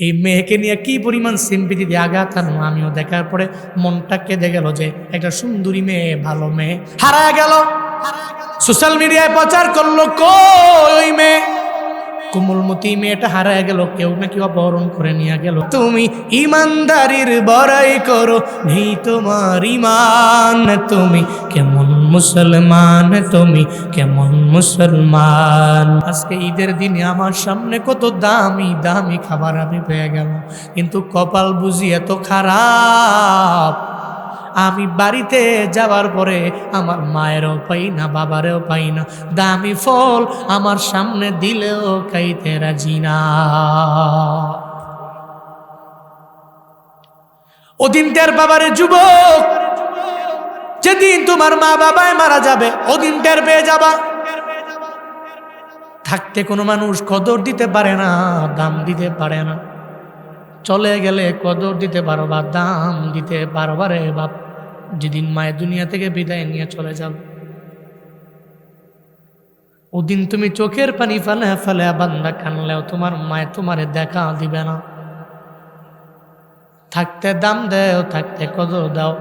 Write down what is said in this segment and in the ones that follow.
এই মেয়েকে নিয়ে কি পরিমাণ সিম্পিতি দিয়ে আঘাত আনো আমিও দেখার পরে মনটা কেঁদে গেল যে একটা সুন্দরী মেয়ে, ভালো মেয়ে। হারা গেল। সোশ্যাল মিডিয়ায় প্রচার করল কই ওই মেয়ে? কোমলমতি মেয়েটা হারায় গেল কেউ নাকি অপহরণ করে নিয়ে গেল। তুমি ইমানদারির বড়াই করো নেই তোমার ইমান। তুমি কেমন মুসলমান তুমি কেমন মুসলমান। আজকে ঈদের দিনে আমার সামনে কত দামি দামি খাবার আমি পেয়ে গেল কিন্তু কপাল বুঝি এত খারাপ। আমি বাড়িতে যাওয়ার পরে আমার মায়েরও পাই না, বাবারেও পাই না। দামি ফল আমার সামনে দিলেও খাইতে রাজি না। ওদিন টের বাবারে যুবক, যেদিন তোমার মা বাবায় মারা যাবে, ওদিন টের পেয়ে যাবা। থাকতে কোনো মানুষ কদর দিতে পারে না, দাম দিতে পারে না। চলে গেলে কদর দিতে পারবা, দাম দিতে পারবা রে বাপ। যেদিন মায়ের দুনিয়া থেকে বিদায় নিয়ে চলে যাব ওদিন তুমি চোখের পানি ফেলে ফেলে বান্দা কানলেও তোমার মায় তোমারে দেখা দিবে না। থাকতে দাম দেও, থাকতে কদর দাও।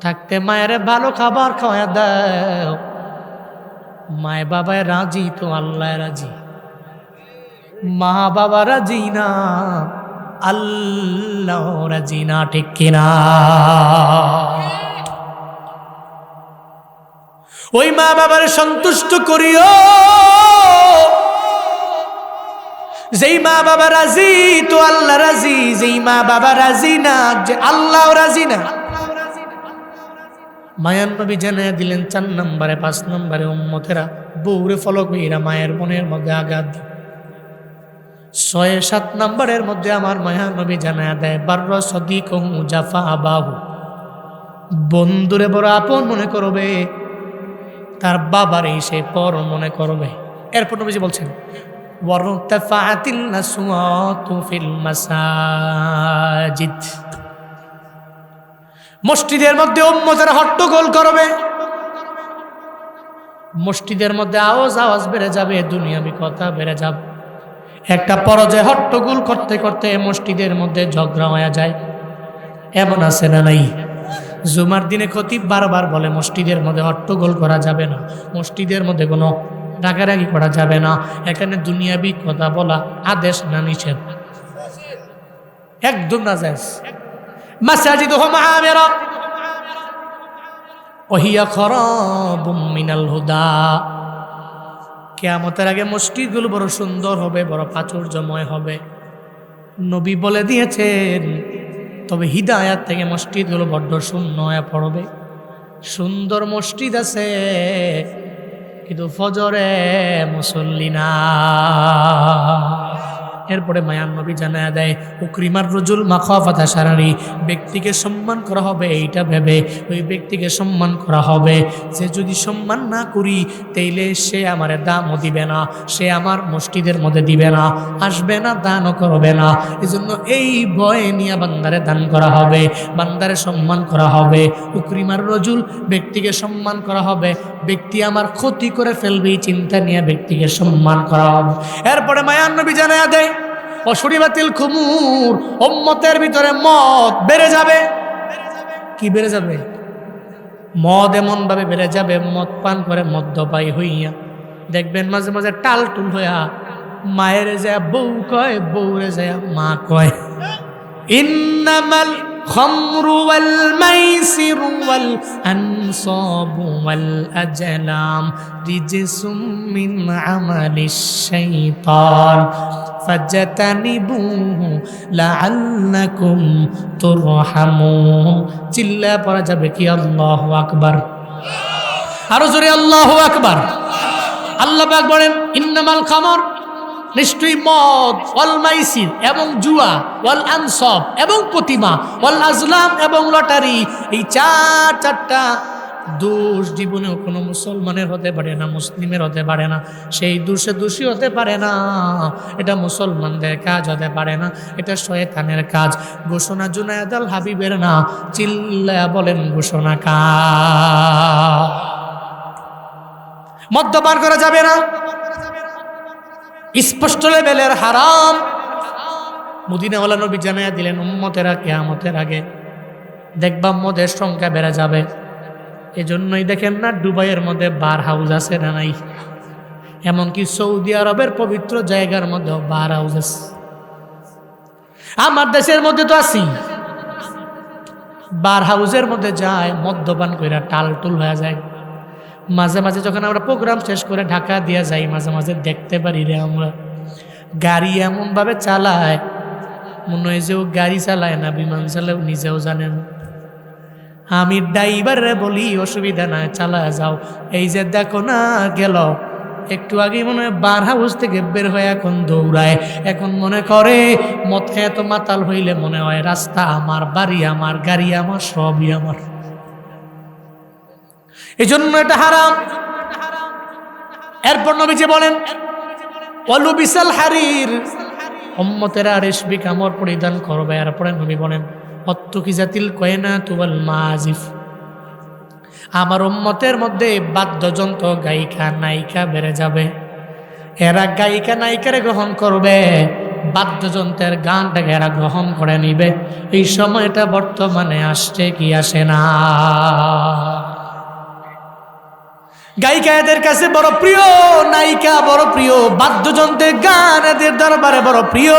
থাকতে মায়ের ভালো খাবার খাওয়া দাও। মায় বাবায় রাজি তো আল্লাহ রাজি। মা বাবা রাজি না। আল্লাহ রাজি ঠিক কিনা? ওই মা বাবার সন্তুষ্ট করিও। যেই মা বাবা রাজি, তো আল্লাহ রাজি। যেই মা বাবা রাজি না, যে আল্লাহ রাজি না। মায়ান নবী জানিয়ে দিলেন, চার নম্বরে, পাঁচ নম্বরে উম্মতেরা বৌরে ফলক হইরা মায়ের মনের মধ্যে আঘাত ছয় সাত নম্বরের মধ্যে আমার মায়া নবী জানায় দেয়, বার্র সদিক জাফা আবাহু। বন্ধুরে বড় আপন মনে করবে, তার বাবার এই সে পর মনে করবে। এরপর নবীজি বলছেন মসজিদের মধ্যে উম্মতের হট্টগোল করবে। মসজিদের মধ্যে আওয়াজ আওয়াজ বেড়ে যাবে, দুনিয়াবি কথা বেড়ে যাবে। একটা পরাজয় হট্টগোল করতে করতে মসজিদের মধ্যে ঝগড়া হয়ে যায়। এমন আছে না নাই? জুমার দিনে খতিব বারবার বলে, মসজিদের মধ্যে হট্টগোল করা যাবে না, মসজিদের মধ্যে কোনো রাগারাগি করা যাবে না। এখানে দুনিয়াবি কথা বলা আদেশ না নিষেধ। একদম না যায় মাসাজিদ মিনাল হুদা। কেয়ামতের আগে মসজিদগুলো বড় সুন্দর হবে, বড় প্রাচুর্যময় হবে। নবী বলে দিয়েছেন, তবে হৃদায়াত থেকে মসজিদগুলো বড্ড শূন্য পড়বে। সুন্দর মসজিদ আছে, কিন্তু ফজরে মুসল্লি না। এরপরে মায়ান নবী জানা দেয়, উক্রিমার রজুল মাখাফাতা সারারি ব্যক্তিকে সম্মান করা হবে এইটা ভেবে, ওই ব্যক্তিকে সম্মান করা হবে। যে যদি সম্মান না করি, তাইলে সে আমার দামও দিবে না, সে আমার মসজিদের মধ্যে দিবে না, আসবে না, দানও করবে না। এজন্য এই ভয়ে নিয়ে বান্দারে দান করা হবে, বান্দারে সম্মান করা হবে। উক্রিমার রজুল ব্যক্তিকে সম্মান করা হবে, ব্যক্তি আমার ক্ষতি করে ফেলবে চিন্তা নিয়ে ব্যক্তিকে সম্মান করা হবে। এরপরে মায়ান জানা দেয় অসুরিবাতিল খুমুর ওম্মতের ভিতরে মদ বেড়ে যাবে কি বেড়ে যাবে মদ এমন ভাবে বেড়ে যাবে মদ পান করে মদ্যপাই হইয়া দেখবেন মাঝে মাঝে টাল টুল হইয়া মায়ের যায় বউ কয় বউরে যায় মা কয় ইন্নামাল الخمر والميسر والأنصاب والأجلام رجس من عمل الشيطان فاجتنبوه لعلكم ترحمون চিল্লা পড়া যাবে কি? আল্লাহু আকবার। আরও জোরে আল্লাহু আকবার। আল্লাহ বলেন, ইন্নামাল খামর, নিশ্চয়ই মদ, ওয়াল মাইসির এবং জুয়া, ওয়াল আনসব এবং প্রতিমা, ওয়াল আজলাম এবং লটারি। এই চার, চারটা দোষ জীবনেও কোনো মুসলমানের হতে পারে না, মুসলিমের হতে পারে না, সেই দোষে দোষী হতে পারে না। এটা মুসলমানদের কাজ হতে পারে না, এটা শয়তানের কাজ। ঘোষণা জুনায়দাল হাবিবের না চিল্লা বলেন ঘোষণা কা মদ্যপান করা যাবে না। স্পষ্ট লেভেলের হারাম। মুদিনাওয়ালা নবী জানাইয়া দিলেন, উম্মতেরা কেয়ামতের আগে দেখবা মদের সংখ্যা বেড়ে যাবে। এজন্যই দেখেন না দুবাইয়ের মধ্যে বার হাউস আছে না নাই? এমনকি সৌদি আরবের পবিত্র জায়গার মধ্যেও বার হাউস আছে। আমার দেশের মধ্যে তো আছি বার হাউসের মধ্যে যায়, মদ্যপান করে টালটুল হয়ে যায়। মাঝে মাঝে যখন আমরা প্রোগ্রাম শেষ করে ঢাকা দিয়ে যাই, মাঝে মাঝে দেখতে পারি রে আমরা। গাড়ি এমনভাবে চালায়, মনে হয় যে ও গাড়ি চালায় না, বিমান চালায় নিজেও জানেন আমি ড্রাইভারে বলি, অসুবিধা নাই, চালা যাও। এই যে দেখো না, গেল। একটু আগে মনে হয় বার হাউস থেকে বের হয়ে এখন দৌড়ায়। এখন মনে করে, মদ খেয়ে তো মাতাল হইলে মনে হয় রাস্তা আমার, বাড়ি আমার, গাড়ি আমার, সবই আমার। এই জন্য এটা হারাম। এরপর নবীজি বলেন অলু বিশাল হারির। উম্মতেরা রেশমি কামড় পরিধান করবে। এরপরে নবী বলেন অত্তকি জাতিল কয়না তুবাল মাজিফ। আমার উম্মতের মধ্যে বাদ্যযন্ত্র গায়িকা, নায়িকা বেড়ে যাবে। এরা গায়িকা, নায়িকারে গ্রহণ করবে। বাদ্যযন্ত্রের গানটাকে এরা গ্রহণ করে নিবে। এই সময়টা বর্তমানে আসছে কি আসে না। গায়িকা এদের কাছে বড় প্রিয়, নায়িকা বড় প্রিয়, বাদ্যযন্ত্রের গান এদের দরবারে বড় প্রিয়।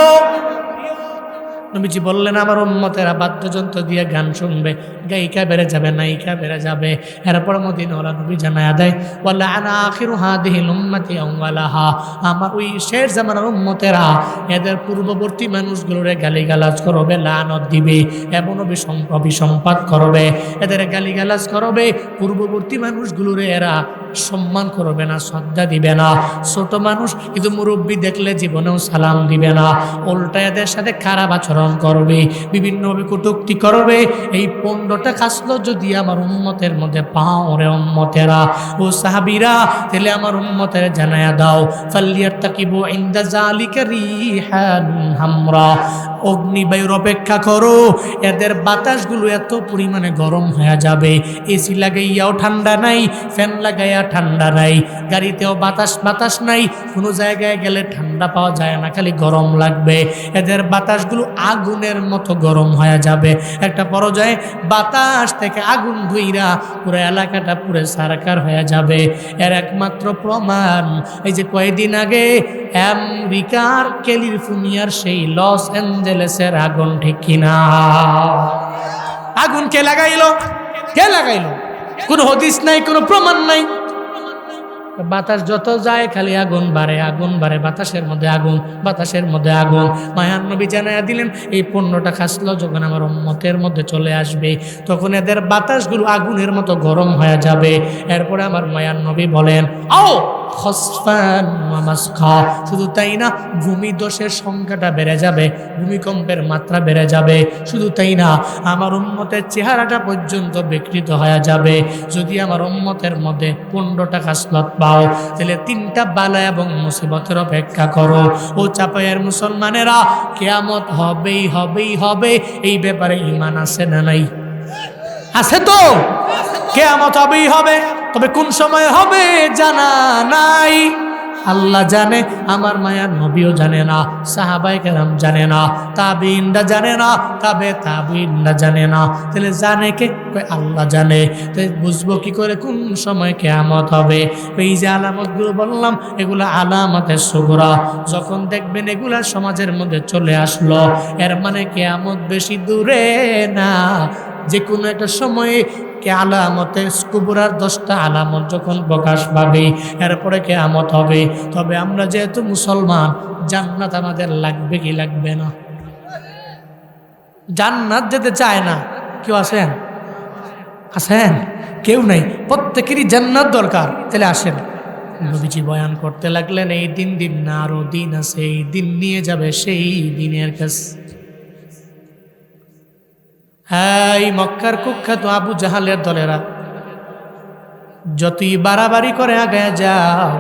নবীজি বললেন, আমার উম্মতেরা বাদ্যযন্ত্র দিয়ে গান শুনবে। গায়িকা বেড়ে যাবে, নায়িকা বেড়ে যাবে। এরপর ওরা নবী জানায় দেয় ওয়ালা আনা আখিরু হাদিহিল উম্মতি আওয়ালাহা আমার ওই শেষ জামানার উম্মতেরা, এদের পূর্ববর্তী মানুষগুলোরে গালিগালাজ করবে, লানত দিবে, এমন অভিসম- অভিসম্পাদ করবে। এদের গালিগালাজ করবে, পূর্ববর্তী মানুষগুলোরে এরা সম্মান করবে না, শ্রদ্ধা দিবে না। ছোট মানুষ কিন্তু মুরব্বী দেখলে জীবনেও সালাম দিবে না। উল্টা এদের সাথে খারাপ আচরণ করবে বিভিন্নভাবে কটুক্তি করবে। এই পণ্যটা খাসলো যদি আমার উন্মতের মধ্যে, পাও রে উন্মতেরা ও সাহাবিরা, তাহলে আমার উম্মতের জানায়া দাও। ফাল্লিয়ার তাকিবু ইন্দা জালিকা রিহান হামরা। অগ্নিবায়ুর অপেক্ষা করো, এদের বাতাসগুলো এত পরিমাণে গরম হয়ে যাবে। এসি লাগাইয়াও ঠান্ডা নাই, ফ্যান লাগাইয়া ঠান্ডা নাই। গাড়িতেও বাতাস বাতাস নাই, কোনো জায়গায় গেলে ঠান্ডা পাওয়া যায় না, খালি গরম লাগবে। এদের বাতাসগুলো আগুনের মতো গরম হয়ে যাবে। একটা পর্যায়ে বাতাস থেকে আগুন ধুইরা পুরো এলাকাটা পুরো সারকার হয়ে যাবে। এর একমাত্র প্রমাণ, এই যে কয়েকদিন আগে আমেরিকার ক্যালিফোর্নিয়ার সেই লস অ্যাঞ্জেলেসের আগুন ঠিক কিনা? আগুন কে লাগাইলো? কে লাগাইলো? কোনো হদিস নাই, কোনো প্রমাণ নাই। বাতাস যত যায় খালি আগুন বাড়ে আগুন বাড়ে, বাতাসের মধ্যে আগুন, বাতাসের মধ্যে আগুন। মায়ান নবী জানাইয়া দিলেন, এই পণ্যটা খাসলো যখন আমার উম্মতের মধ্যে চলে আসবে, তখন এদের বাতাসগুলো আগুনের মতো গরম হয়ে যাবে। এরপরে আমার মায়ান নবী বলেন খসফান শুধু তাই না ভূমি দোষের সংখ্যাটা বেড়ে যাবে, ভূমিকম্পের মাত্রা বেড়ে যাবে। শুধু তাই না, আমার উন্মতের চেহারাটা পর্যন্ত বিকৃত হয়ে যাবে। যদি আমার উন্মতের মধ্যে পনেরোটা খাসলত পাও তাহলে তিনটা বালা এবং মুসিবতের অপেক্ষা করো। ও চাপাইয়ের মুসলমানেরা, কেয়ামত হবেই হবেই হবে এই ব্যাপারে ইমান আছে না নাই? আছে তো? কেয়ামত হবেই, হবে। তবে কোন সময় হবে জানা নাই? আল্লাহ জানে, আমার মায়ার নবীও জানে না সাহাবাই কেরাম জানে না তাবিনরা জানে না, তবে তাবিনরা জানে না। তাহলে জানে কে? আল্লাহ জানে। তাই বুঝব কি করে? কোন সময় কেয়ামত হবে? এই যে আলামতগুলো বললাম, এগুলো আলামতের সুগরা। যখন দেখবেন এগুলা সমাজের মধ্যে চলে আসলো, এর মানে কেয়ামত বেশি দূরে না। যে কোনো একটা সময়ে কে আলামতে কুবুরার দশটা আলামত যখন প্রকাশ পাবে, এরপরে কে আমত হবে। তবে আমরা যেহেতু মুসলমান, জান্নাত আমাদের লাগবে কি লাগবে না? জান্নাত যেতে চায় না। কেউ আসেন? আসেন? কেউ নেই। প্রত্যেকেরই জান্নাত দরকার। তাহলে আসেন। নবীজি বয়ান করতে লাগলেন, এই দিন দিন না, আরও দিন আছে। এই দিন নিয়ে যাবে সেই দিনের কাছে এই মক্কার কুখ্যাত আবু জাহালের দলেরা, যতই বাড়াবাড়ি করে আগে যাও,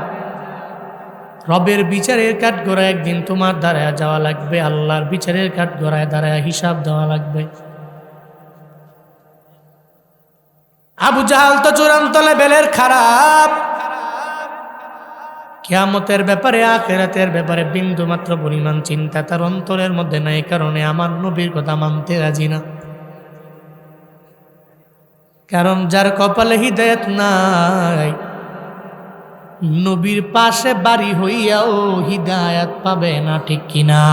রবের বিচারের কাঠ গড়ায় একদিন তোমার দাঁড়ায় যাওয়া লাগবে, আল্লাহর বিচারের কাঠ গড়ায় দাঁড়ায় হিসাব দেওয়া লাগবে। আবু জাহাল তো চূড়ান্ত লেভেলের খারাপ। কেয়ামতের ব্যাপারে, আখেরাতের ব্যাপারে বিন্দু মাত্র পরিমাণ চিন্তা তার অন্তরের মধ্যে নাই, কারণে আমার নবীর কথা মানতে রাজি না। কারণ যার কপালে হৃদয়ত নাই, নবীর পাশে বাড়ি হইয়াও হিদায়াত পাবে না, ঠিক কিনা?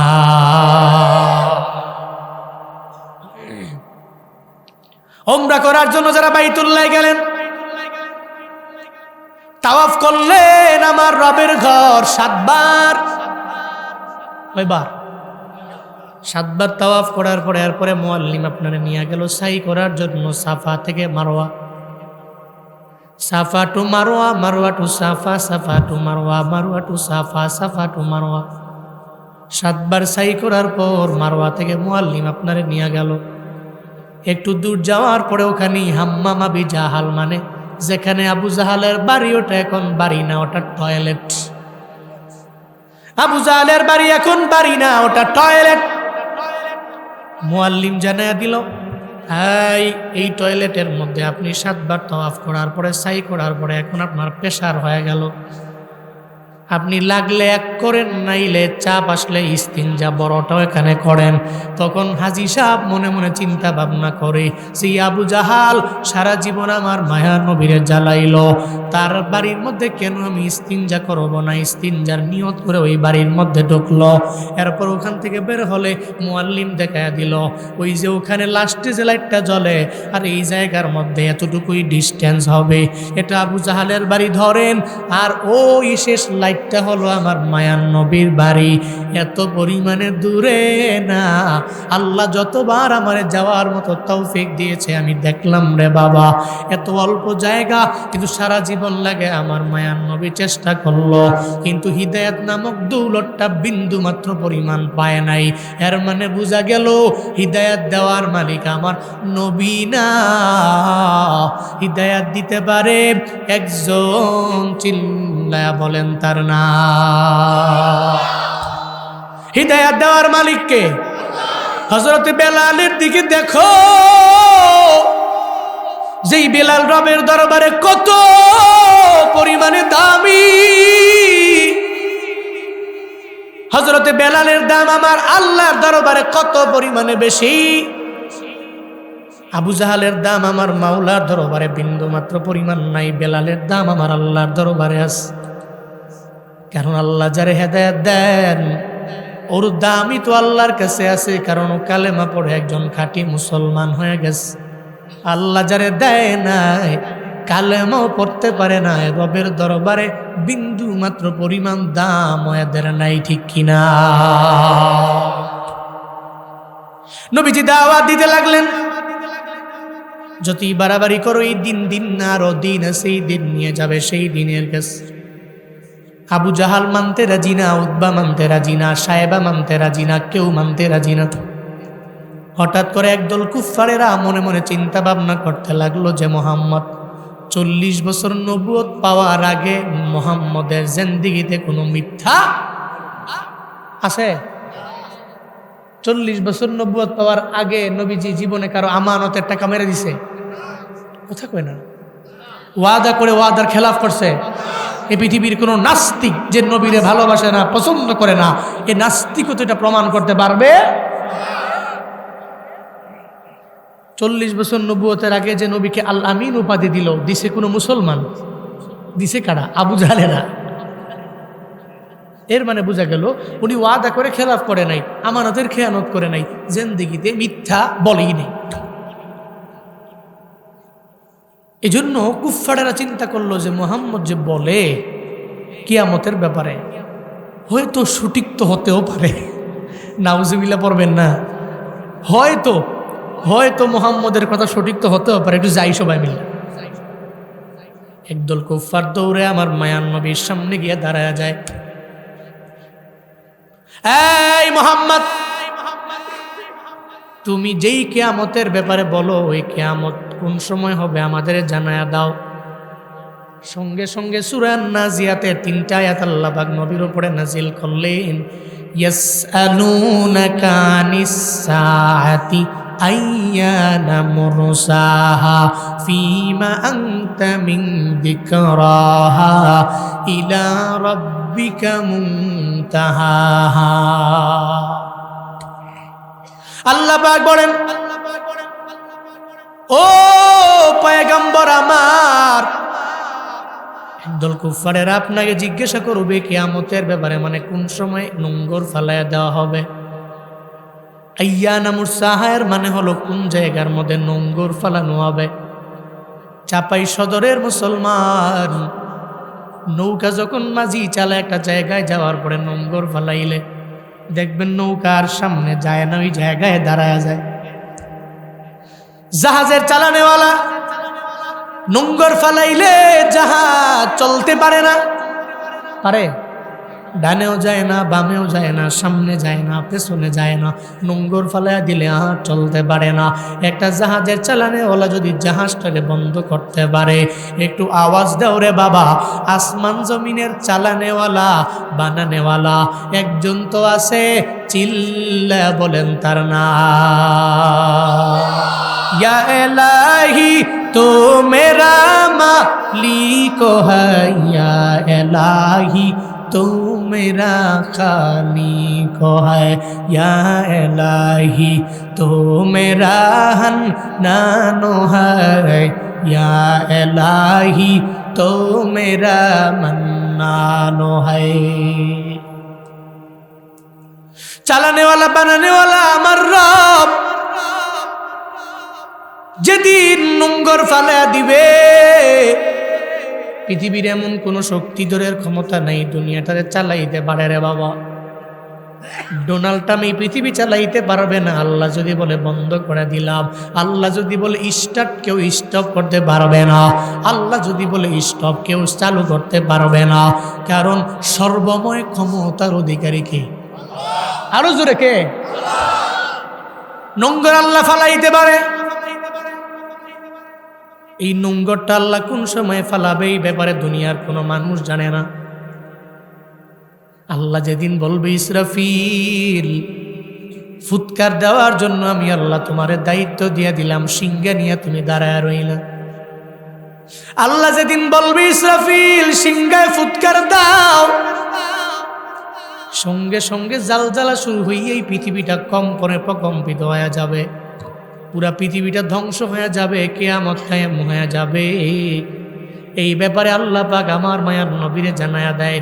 ওমরা করার জন্য যারা বাইতুল্লাহ গেলেন, তাওয়াফ করলেন আমার রবের ঘর সাতবার। কয়বার? সাতবার তাওয়াফ করার পরে, এরপরে মোয়াল্লিম আপনারা নিয়ে গেল সাই করার জন্য সাফা থেকে Marwa Safa to Marwa Marwa to Safa Safa to Marwa Marwa to Safa Safa to Marwa সাতবার সাই করার পর মারোয়া থেকে মোয়াল্লিম আপনারে নিয়ে গেল। একটু দূর যাওয়ার পরে ওখানে হাম্মামাবি জাহাল মানে যেখানে আবু জাহালের বাড়ি, ওটা এখন বাড়ি না, ওটা টয়লেট। আবু জাহালের বাড়ি এখন বাড়ি না, ওটা টয়লেট। মোয়াল্লিম জানায় দিল, হাই, এই টয়লেটের মধ্যে আপনি সাতবার তওয়াফ করার পরে, সাই করার পরে এখন আপনার প্রেশার হয়ে গেল। আপনি লাগলে এক করেন, নাইলে চাপ আসলে ইস্তিনজা বড়টাও এখানে করেন। তখন হাজি সাহেব মনে মনে চিন্তা ভাবনা করে, সেই আবু জাহাল সারা জীবন আমার মায়া নবীরে জ্বালাইল। তার বাড়ির মধ্যে কেন আমি ইস্তিনজা করব না ইস্তিনজার নিয়ত করে ওই বাড়ির মধ্যে ঢুকলো। এরপর ওখান থেকে বের হলে মোয়াল্লিম দেখা দিল, ওই যে ওখানে লাস্টে যে লাইটটা জ্বলে, আর এই জায়গার মধ্যে এতটুকুই ডিস্টেন্স হবে। এটা আবু জাহালের বাড়ি ধরেন, আর ওই শেষ লাইটটা হলো আমার মায়ান নবীর বাড়ি। এত পরিমাণে দূরে না। আল্লাহ যতবার আমার যাওয়ার মতো তাও তৌফিক দিয়েছে, আমি দেখলাম রে বাবা। এত অল্প জায়গা, কিন্তু সারা জীবন লাগে আমার মায়ান নবী চেষ্টা করল। কিন্তু হৃদয়াত নামক দৌলতটা বিন্দু মাত্র পরিমাণ পায় নাই। এর মানে বোঝা গেল, হৃদয়াত দেওয়ার মালিক আমার নবী না। হৃদয়াত দিতে পারে একজন, চিল্লায়া বলেন তার না। হৃদয়াত দেওয়ার মালিককে হজরত বেলালের দিকে দেখো। যেই বেলাল রবের দরবারে কত পরিমাণে দামি। হজরতে বেলালের দাম আমার আল্লাহর দরবারে কত পরিমাণে বেশি। আবু জাহালের দাম আমার মাওলার দরবারে বিন্দু মাত্র পরিমাণ নাই। বেলালের দাম আমার আল্লাহর দরবারে আছে। কারণ আল্লাহ যারে হেদায়ত দেন, ওর দামই তো আল্লাহর কাছে আছে, কারণ ও কালেমা পড়ে একজন খাঁটি মুসলমান হয়ে গেছে। আল্লাহ যারে দেয় নাই, কালেমাও পড়তে পারে না রবের দরবারে বিন্দু মাত্র পরিমাণ দাম এদের নাই, ঠিক কিনা? নবীজি দাওয়াত দিতে লাগলেন। যতই বাড়াবাড়ি করো, এই দিন দিন না, আরও দিন সেই দিন নিয়ে যাবে, সেই দিনের কাছে আবু জাহাল মানতে রাজি না উদ্বা মানতে রাজি না সাহেবা মানতে রাজি না, কেউ মানতে রাজি না হঠাৎ করে একদল কুফারেরা মনে মনে চিন্তা ভাবনা করতে লাগল যে মোহাম্মদ, চল্লিশ বছর নবুয়ত পাওয়ার আগে মোহাম্মদের জেন্দিগিতে কোনো মিথ্যা আছে? চল্লিশ বছর নবুয়ত পাওয়ার আগে নবীজি জীবনে কারও আমানতের টাকা মেরে দিছে? কথা কয় না। ওয়াদা করে ওয়াদার খেলাফ করছে? এ পৃথিবীর কোনো নাস্তিক যে নবীরে ভালোবাসে না, পছন্দ করে না, এ নাস্তিকও এটা প্রমাণ করতে পারবে? চল্লিশ বছর নবুয়তের আগে যে নবীকে আল আমিন উপাধি দিল, দিছে কোনো মুসলমান? দিছে কারা? আবু জাহেরা এর মানে বোঝা গেল, উনি ওয়াদা করে খেলাফ করে নাই, আমানতের খেয়ানত করে নাই, জেন্দিগিতে মিথ্যা বলেই নেই। এই জন্য কুফারেরা চিন্তা করল যে মোহাম্মদ যে বলে, কিয়ামতের ব্যাপারে। হয়তো সঠিক তো হতেও পারে। নাউজিবিল্লা পড়বেন না। হয়তো হয়তো মোহাম্মদের কথা সঠিক তো হতেও পারে। একটু যাই সবাই মিলে। একদল কুফার দৌড়ে আমার মায়ান নবীর সামনে গিয়ে দাঁড়ায় যায়। এই মোহাম্মদ! তুমি যেই কেয়ামতের ব্যাপারে বলো, ওই কেয়ামত কোন সময় হবে আমাদের জানায়া দাও। সঙ্গে সঙ্গে সুরান নাজিয়াতে তিনটা আয়াত আল্লাহ বাগ নবীর উপরে নাজিল করলেন, ইয়াসআলুনাকা আনিস সাআতি আইয়ানা মুরসাহা ফিমা আনতা মিন যিকরাহা ইলা রাব্বিকা মুনতাহাহা। আল্লাহ পাক বলেন, ও পয়গম্বর আমার, একদল কুফারেরা আপনাকে জিজ্ঞাসা করবে কিয়ামতের ব্যাপারে মানে কোন সময় নোংর ফালাইয়া দেওয়া হবে? আইয়ানামুর সাহায়ের মানে হলো কোন জায়গার মধ্যে নোংর ফালানো হবে? চাপাই সদরের মুসলমান, নৌকা যখন মাঝি চালা একটা জায়গায় যাওয়ার পরে নোংর ফালাইলে দেখবেন নৌকার সামনে যায় না, ওই জায়গায় দাঁড়ায় যায়। জাহাজের চালানেওয়ালা নোংর ফালাইলে জাহাজ চলতে পারে না। পারে? ডানেও যায় না, বামেও যায় না, সামনে যায় না, পেছনে যায় না নোংর ফালাইয়া দিলে আর চলতে পারে না। একটা জাহাজের চালানে ওলা যদি জাহাজটাকে বন্ধ করতে পারে, একটু আওয়াজ দেও রে বাবা। আসমান জমিনের চালানেওয়ালা, বানানেওয়ালা, একজন তো আছে, চিল্লা বলেন তার না ইয়া এলাহি তো মেরা মালিক হ্যাঁ এলাহি। تو میرا خالق ہے یا الہی تو میرا ہن نانو ہے یا الہی تو میرا منانو ہے চালানে والا বানানে والا আমার রব যেদিন নুঙ্গর ফালা দিবে পৃথিবীর এমন কোনো শক্তিধরের ক্ষমতা নেই, দুনিয়াটারে চালাইতে পারে রে বাবা। ডোনাল্ড ট্রাম্প এই পৃথিবী চালাইতে পারবে না। আল্লাহ যদি বলে বন্ধ করে দিলাম, আল্লাহ যদি বলে স্টার্ট, কেউ স্টপ করতে পারবে না। আল্লাহ যদি বলে স্টপ, কেউ চালু করতে পারবে না। কারণ সর্বময় ক্ষমতার অধিকারী কে? আরও জোরে কে? নোংর আল্লাহ ফালাইতে পারে। এই নোংরটা আল্লাহ কোন সময় ফালাবে? এই ব্যাপারে দুনিয়ার কোনো মানুষ জানে না। আল্লাহ যেদিন বলবে, ইসরাফিল, ফুৎকার দেওয়ার জন্য আমি আল্লাহ তোমার দায়িত্ব দিয়ে দিলাম, সিংহা নিয়ে তুমি দাঁড়ায় রইলা। আল্লাহ যেদিন বলবে, ইসরাফিল, সিংহায় ফুৎকার দাও। সঙ্গে সঙ্গে জাল জ্বালা শুরু এই পৃথিবীটা কম্পনে প্রকম্পিত হয়ে যাবে। পুরা পৃথিবীটা ধ্বংস হয়ে যাবে, কেয়ামত কায়াম হয়ে যাবে। এই ব্যাপারে আল্লাহ পাক আমার মায়ার নবীরে জানায়া দেয়,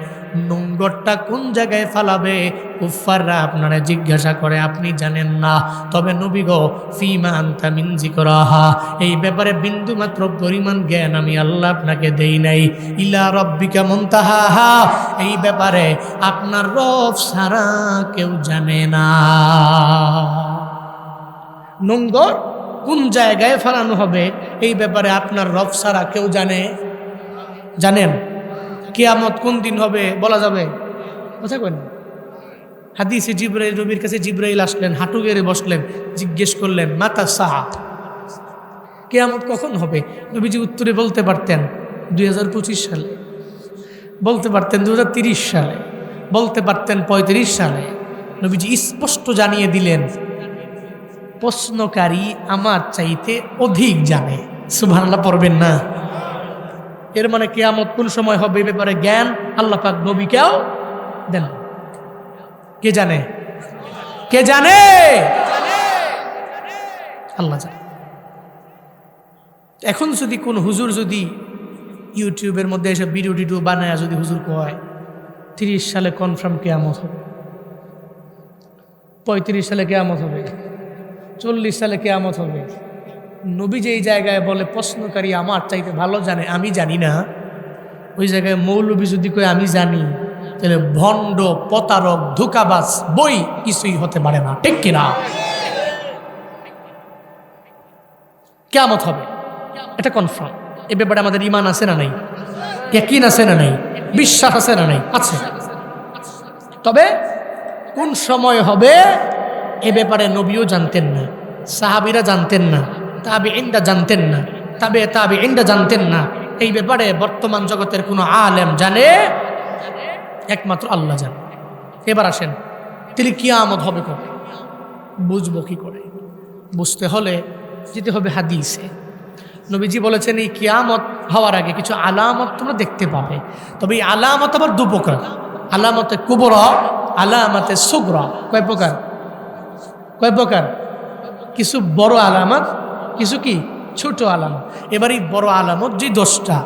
নোংরটা কোন জায়গায় ফালাবে? কুফাররা আপনারা জিজ্ঞাসা করে, আপনি জানেন না। তবে নবী গো, ফিমা আন্তা মিনজি করাহা এই ব্যাপারে বিন্দু মাত্র পরিমাণ জ্ঞান আমি আল্লাহ আপনাকে দেই নাই। ইলা রব্বিকা মন্তাহা এই ব্যাপারে আপনার রব সারা কেউ জানে না। নোংর কোন জায়গায় ফেলানো হবে এই ব্যাপারে আপনার রব সারা কেউ জানে? জানেন? কেয়ামত কোন দিন হবে বলা যাবে? কথা কেন হাদিসে জিব্রাইল রবির কাছে জিব্রাইল আসলেন, হাঁটু গেড়ে বসলেন, জিজ্ঞেস করলেন, মাতা সাহা? কেয়ামত কখন হবে? নবীজি উত্তরে বলতে পারতেন, দুই হাজার পঁচিশ সালে। বলতে পারতেন দু সালে। বলতে পারতেন ৩৫ সালে। নবীজি স্পষ্ট জানিয়ে দিলেন প্রশ্নকারী আমার চাইতে অধিক জানে। সুবহানাল্লাহ, পড়বেন না। এর মানে কেয়ামত কোন সময় হবে ব্যাপারে জ্ঞান আল্লাহ পাক নবীকেও দেন। কে জানে? কে জানে? আল্লাহ জানে। এখন যদি কোন হুজুর যদি ইউটিউবের মধ্যে এসে ভিডিও টিডিও বানায়, যদি হুজুর কয়, তিরিশ সালে কনফার্ম কেয়ামত হবে। পঁয়ত্রিশ সালে কেয়ামত হবে। চল্লিশ সালে কেয়ামত হবে। নবী যে এই জায়গায় বলে, প্রশ্নকারী আমার চাইতে ভালো জানে, আমি জানি না। ওই জায়গায় মৌলবী যদি কই আমি জানি, তাহলে ভণ্ড, প্রতারক, ধোকাবাজ, বই কিছুই হতে পারে না। ঠিক কিনা? কেয়ামত হবে। এটা কনফার্ম এ ব্যাপারে আমাদের ইমান আছে না নাই? একিন আছে না নাই? বিশ্বাস আছে না নাই? আছে। তবে কোন সময় হবে? এ ব্যাপারে নবীও জানতেন না, সাহাবিরা জানতেন না তাবি ইন্ডা জানতেন না, তবে তাবি ইন্ডা জানতেন না। এই ব্যাপারে বর্তমান জগতের কোনো আলেম জানে? একমাত্র আল্লাহ জানে। এবার আসেন, তিনি কিয়ামত হবে কবে? বুঝব কি করে? বুঝতে হলে যেতে হবে হাদিসে। নবীজি বলেছেন, এই কিয়ামত হওয়ার আগে কিছু আলামত তোমরা দেখতে পাবে। তবে এই আলামত আবার দু প্রকার। আলামতে কুবর, আলামতে সুগ্র। কয় প্রকার? কয় প্রকার? কিছু বড় আলামত, কিছু কি? ছোট আলামত। এবার এই বড় আলামত যে দশটা,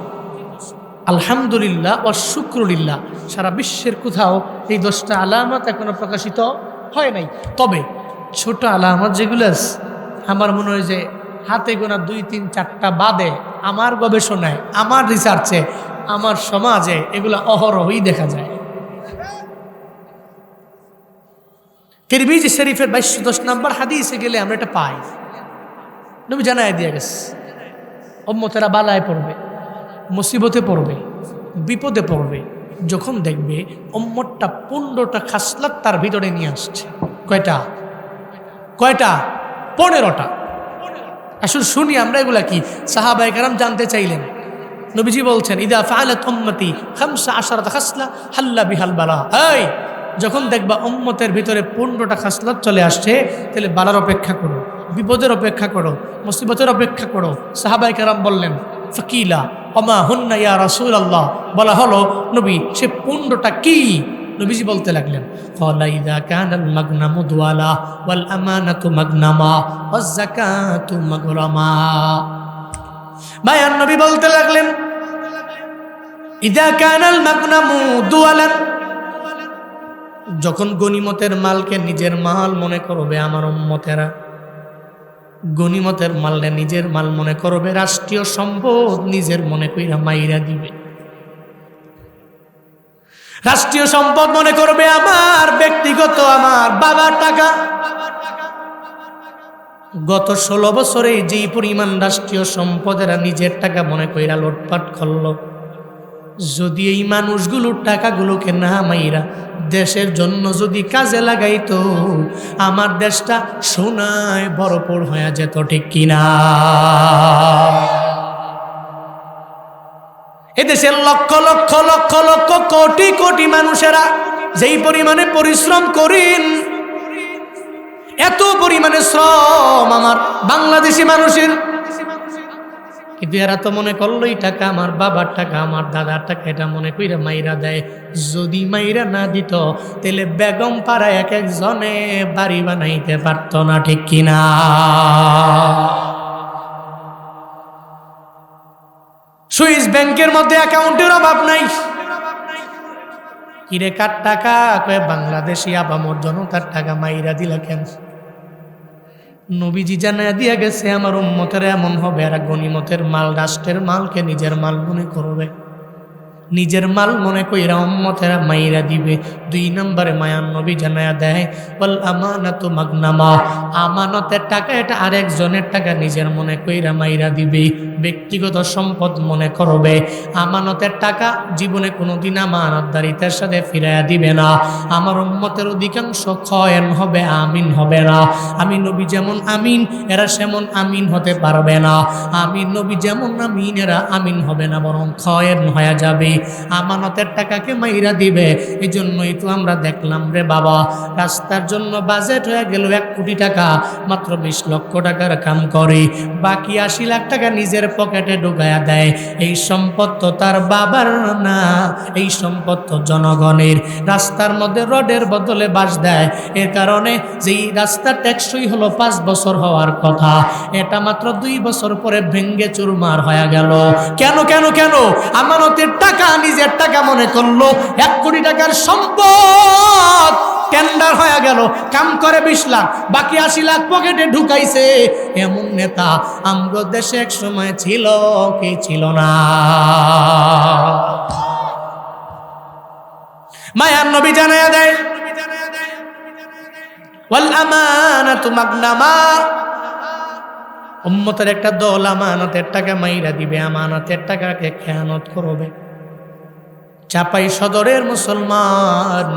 আলহামদুলিল্লাহ ও শুক্রলিল্লাহ, সারা বিশ্বের কোথাও এই দশটা আলামত এখনও প্রকাশিত হয় নাই। তবে ছোট আলামত যেগুলো আমার মনে হয় যে হাতে গোনা দুই, তিন, চারটা বাদে আমার গবেষণায়, আমার রিসার্চে আমার সমাজে এগুলো অহরহই দেখা যায়। তিরমিজি শরীফের বাইশশো দশ নম্বর হাদিসে গেলে আমরা এটা পাই। নবী জানাই দিয়ে গেছে। অম্মতেরা বালায় পড়বে, মুসিবতে পড়বে, বিপদে পড়বে, যখন দেখবে অম্মটটা পনেরোটা খাসলাত তার ভিতরে নিয়ে আসছে। কয়টা? কয়টা? পনেরোটা। আসলে শুনি আমরা এগুলা কি? সাহাবাই কারাম জানতে চাইলেন। নবীজি বলছেন, ইদা ফাআলাত উম্মতি খামসা আশারাত খাসলা হাল্লা বিহাল বালা। যখন দেখবা উম্মতের ভিতরে পনেরোটা খাসলাত চলে আসছে, তাহলে বালার অপেক্ষা করো, বিপদের অপেক্ষা করো, মুসিবতের অপেক্ষা করো। সাহাবাই কারাম বললেন, ফকিলা অমা হুন্না ইয়া রাসুল আল্লাহ বলা হলো, নবী, সে পনেরোটা কী? নবীজি বলতে লাগলেন ফলাইদা কানাল মাগনামু দুয়ালা ওয়াল আমানাতু মাগনামা ওয়াজ যাকাতু মাগরামা। বায়ান নবী বলতে লাগলেন, ইদা কানাল মাগনামু দুয়ালান যখন গনিমতের মালকে নিজের মাল মনে করবে আমার উম্মতেরা গনিমতের মালটা নিজের মাল মনে করবে, রাষ্ট্রীয় সম্পদ নিজের মনে কইরা মাইরা দিবে। রাষ্ট্রীয় সম্পদ মনে করবে আমার ব্যক্তিগত, আমার বাবার টাকা। গত ষোলো বছরে যেই পরিমাণ রাষ্ট্রীয় সম্পদেরা নিজের টাকা মনে কইরা লোটপাট করল যদি এই মানুষগুলোর টাকাগুলোকে না মাইরা দেশের জন্য যদি কাজে লাগাইতো, আমার দেশটা সোনায় বরপর হয়ে যেত, ঠিক কিনা এদেশের লক্ষ লক্ষ লক্ষ লক্ষ কোটি কোটি মানুষেরা যেই পরিমাণে পরিশ্রম করেন, এত পরিমাণে শ্রম আমার বাংলাদেশি মানুষের কিন্তু এরা তো মনে করল, এই টাকা আমার বাবার টাকা, আমার দাদার টাকা, এটা মনে কইরা মাইরা দেয়। যদি মাইরা না দিত, তাহলে বেগম পাড়া এক একজনে বাড়ি বানাইতে পারতো না, ঠিক কিনা সুইস ব্যাংকের মধ্যে অ্যাকাউন্টের অভাব নাই। কিরে কার টাকা? বাংলাদেশি আবামর জনতার টাকা মাইরা দিলা কেন? নবীজি জানায় দিয়া গেছে, আমার উম্মতের এমন হবে আর গণিমতের মাল, রাষ্ট্রের মালকে নিজের মাল মনে করবে। নিজের মাল মনে কইরা উম্মতেরা মাইরা দিবে। দুই নম্বরে মায়ান নবী জানায়া দেয় বল আমানত মাগনামা। আমানতের টাকা এটা আরেকজনের টাকা নিজের মনে কইরা মাইরা দিবে, ব্যক্তিগত সম্পদ মনে করবে। আমানতের টাকা জীবনে কোনোদিন আমানতদারিতার সাথে ফিরাইয়া দিবে না। আমার উম্মতের অধিকাংশ ক্ষয়ন হবে, আমিন হবে না। আমি নবী যেমন আমিন, এরা সেমন আমিন হতে পারবে না। আমি নবী যেমন আমিন, এরা আমিন হবে না, বরং ক্ষয়ের হয়ে যাবে। আমানতের টাকাকে মাইরা দিবে। এই জন্যই তো আমরা দেখলাম রে বাবা, রাস্তার জন্য বাজেট হয়ে গেল এক কোটি টাকা, মাত্র বিশ লক্ষ টাকার কাম করে। বাকি আশি লাখ টাকা নিজের পকেটে ঢুকায়া দেয়। এই সম্পদ তো তার বাবার না, এই সম্পদ তো জনগণের। রাস্তার মধ্যে রডের বদলে বাস দেয়। এর কারণে যেই রাস্তা টেকসই হলো পাঁচ বছর হওয়ার কথা, এটা মাত্র দুই বছর পরে ভেঙ্গে চুরমার হয়ে গেল। কেন কেন কেন? আমানতের টাকা নিজের টাকা মনে করল, এক কোটি টাকার সম্পদ। টেন্ডার হয়ে গেল, কাম করে বিশ লাখ, বাকি আশি লাখ পকেটে ঢুকাইছে। এমন নেতা আমগো দেশে এক সময় ছিল, কি ছিল না? মায়ার নবী জানায়া দেয় উম্মতের একটা দল আমানতের টাকা মাইরা দিবে, আমানতের টাকাকে খেয়ানত করবে। চাপাই সদরের মুসলমান।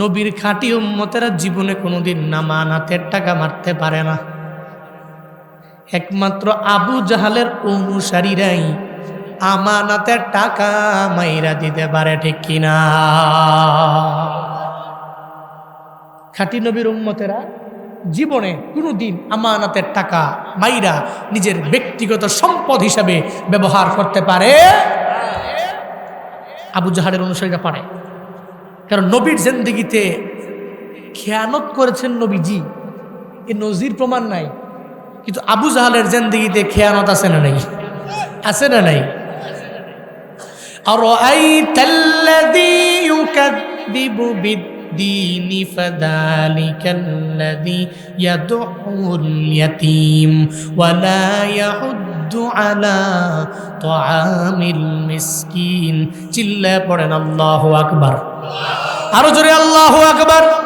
নবীর খাঁটি উম্মতেরা জীবনে কোনোদিন নামানাতের টাকা মারতে পারে না। একমাত্র আবু জাহালের অনুসারীরাই আমানাতের টাকা মাইরা দিতে পারে, ঠিক কিনা খাঁটি নবীর উম্মতেরা জীবনে কোনো দিন আমানাতের টাকা মাইরা নিজের ব্যক্তিগত সম্পদ হিসাবে ব্যবহার করতে পারে আবু জাহারের অনুসারীরা পারে কারণ নবীর জিন্দিগিতে খেয়ানত করেছেন নবীজি এ নজির প্রমাণ নাই কিন্তু আবু জাহালের জিন্দিগিতে খেয়ানত আছে না নাই আছে না নাই أرأيت الذي يكذب بالدين فذلك الذي يدعو اليتيم ولا পড়েন আল্লাহ আকবার। আরও জোরে আল্লাহ আকবর।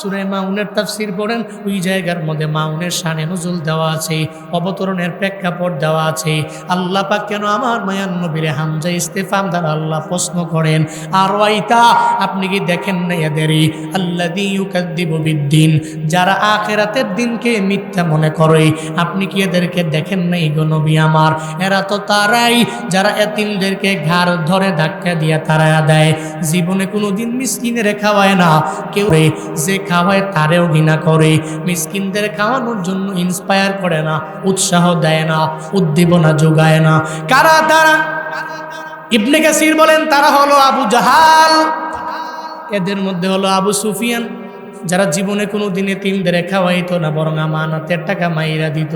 সুরে মাউনের তাফসির পড়েন, ওই জায়গার মধ্যে মাউনের শানে নজুল দেওয়া আছে, অবতরণের প্রেক্ষাপট দেওয়া আছে। আল্লাহ পাক কেন আমার মায়ান নবীরে হামজা ইস্তেফাম দ্বারা আল্লাহ প্রশ্ন করেন, আর ওয়াইতা, আপনি কি দেখেন না এদেরই আল্লাহ ইউকাদ্দিবু বিদ্দিন, যারা আখেরাতের দিনকে মিথ্যা মনে করে, আপনি কি এদেরকে দেখেন নাই গো নবী আমার? এরা তো তারাই, যারা এতিমদেরকে ঘাড় ধরে ধাক্কা দিয়ে তারায়া দেয়। জীবনে কোনো দিন মিসকিনের খাওয়ায় না। কেউ যে খাওয়ায় তারেও ঘৃণা করে। মিসকিনদের খাওয়ানোর জন্য ইন্সপায়ার করে না, উৎসাহ দেয় না, উদ্দীপনা যোগায় না। কারা তারা? ইবনে কাসির বলেন, তারা হলো আবু জাহাল, এদের মধ্যে হলো আবু সুফিয়ান, যারা জীবনে কোনো দিনে তিনদের খাওয়াইতো না, বরং আমানাতের টাকা মাইরা দিত।